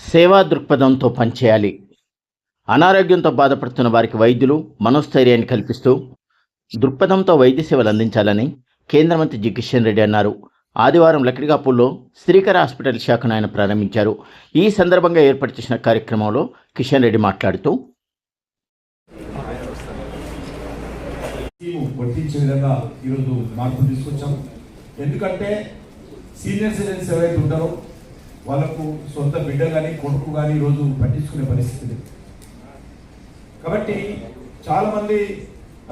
సేవా దృక్పథంతో పనిచేయాలి. అనారోగ్యంతో బాధపడుతున్న వారికి వైద్యులు మనోస్థైర్యాన్ని కల్పిస్తూ దృక్పథంతో వైద్య సేవలు అందించాలని కేంద్ర మంత్రి జి. కిషన్ రెడ్డి అన్నారు. ఆదివారం లక్డిగాపూర్లో శ్రీకర హాస్పిటల్ శాఖను ఆయన ప్రారంభించారు. ఈ సందర్భంగా ఏర్పాటు చేసిన కార్యక్రమంలో కిషన్ రెడ్డి మాట్లాడుతూ వర్తించే విధంగా ఈరోజు మార్పు తీసుకొచ్చాం. ఎందుకంటే సీనియర్ సిటిజన్స్ ఎవరైతే ఉంటారో వాళ్ళకు సొంత బిడ్డ కానీ కొడుకు కానీ ఈరోజు పట్టించుకునే పరిస్థితి లేదు. కాబట్టి చాలామంది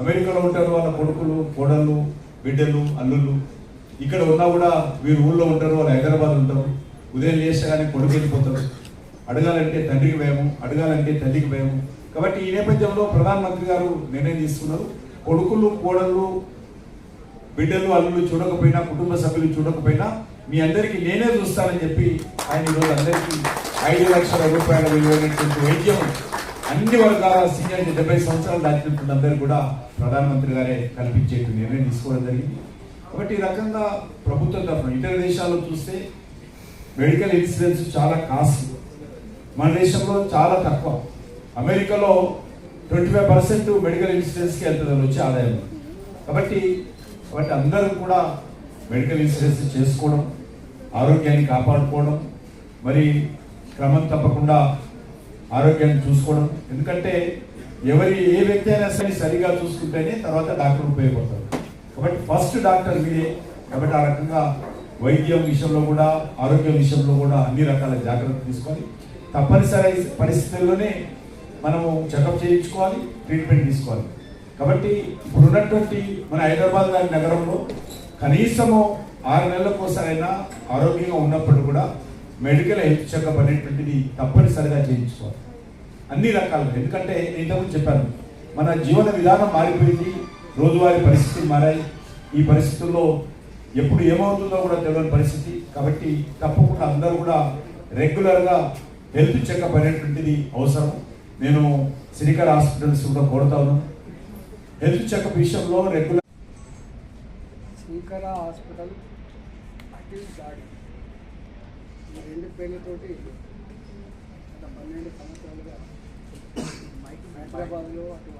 అమెరికాలో ఉంటారు వాళ్ళ కొడుకులు కోడళ్ళు బిడ్డలు అల్లుళ్ళు. ఇక్కడ ఉన్నా కూడా వీరు ఊళ్ళో ఉంటారు వాళ్ళు హైదరాబాద్ ఉంటారు. ఉదయం లేచగానే కొడుకు వెళ్ళిపోతారు అడగాలంటే తండ్రికి భయము అడగాలంటే తల్లికి భయము. కాబట్టి ఈ నేపథ్యంలో ప్రధానమంత్రి గారు నిర్ణయం తీసుకున్నారు. కొడుకులు కోడళ్ళు బిడ్డలు అల్లులు చూడకపోయినా కుటుంబ సభ్యులు చూడకపోయినా మీ అందరికీ నేనే చూస్తానని చెప్పి ఆయన ఈరోజు అందరికీ ఐదు లక్షల రూపాయల విలువైనటువంటి వైద్యం అన్ని వర్గాల సీనియర్ డెబ్బై సంవత్సరాలు దాటినటువంటి అందరూ కూడా ప్రధానమంత్రి గారే కల్పించే నిర్ణయం తీసుకోవడం జరిగింది. కాబట్టి ఈ రకంగా ప్రభుత్వం తరఫున ఇతర దేశాల్లో చూస్తే మెడికల్ ఇన్సూరెన్స్ చాలా కాస్ట్ మన దేశంలో చాలా తక్కువ. అమెరికాలో ట్వంటీ ఫైవ్ పర్సెంట్ మెడికల్ ఇన్సూరెన్స్కి వెళ్తుందని వచ్చే ఆదాయం కాబట్టి కాబట్టి అందరూ కూడా మెడికల్ ఇన్సూరెన్స్ చేసుకోవడం ఆరోగ్యాన్ని కాపాడుకోవడం మరి క్రమం తప్పకుండా ఆరోగ్యాన్ని చూసుకోవడం. ఎందుకంటే ఎవరి ఏ వ్యక్తి అయినా సరే సరిగా చూసుకుంటేనే తర్వాత డాక్టర్ ఉపయోగపడతారు. కాబట్టి ఫస్ట్ డాక్టర్ మీరే. కాబట్టి ఆ రకంగా వైద్యం విషయంలో కూడా ఆరోగ్యం విషయంలో కూడా అన్ని రకాల జాగ్రత్తలు తీసుకొని తప్పనిసరి పరిస్థితుల్లోనే మనము చెకప్ చేయించుకోవాలి ట్రీట్మెంట్ తీసుకోవాలి. కాబట్టి ఇప్పుడు ఉన్నటువంటి మన హైదరాబాద్ లాంటి నగరంలో కనీసము ఆరు నెలలకోసారైనా ఆరోగ్యంగా ఉన్నప్పుడు కూడా మెడికల్ హెల్త్ చెకప్ అనేటువంటిది తప్పనిసరిగా చేయించుకోవాలి. అన్ని రకాలుగా. ఎందుకంటే నేను ఇంతకుముందు చెప్పాను మన జీవన విధానం మారిపోయింది రోజువారీ పరిస్థితులు మారాయి. ఈ పరిస్థితుల్లో ఎప్పుడు ఏమవుతుందో కూడా తెలియని పరిస్థితి. కాబట్టి తప్పకుండా అందరూ కూడా రెగ్యులర్గా హెల్త్ చెకప్ అనేటువంటిది అవసరం. నేను శ్రీకర్ హాస్పిటల్స్ కూడా కోరుతాను హెల్త్ చెకప్ విషయంలో రెగ్యులర్ శ్రీకర హాస్పిటల్ అఖిల్ గాడి ఈ రెండు పేర్లతోటి గత పన్నెండు సంవత్సరాలుగా హైదరాబాద్లో అటు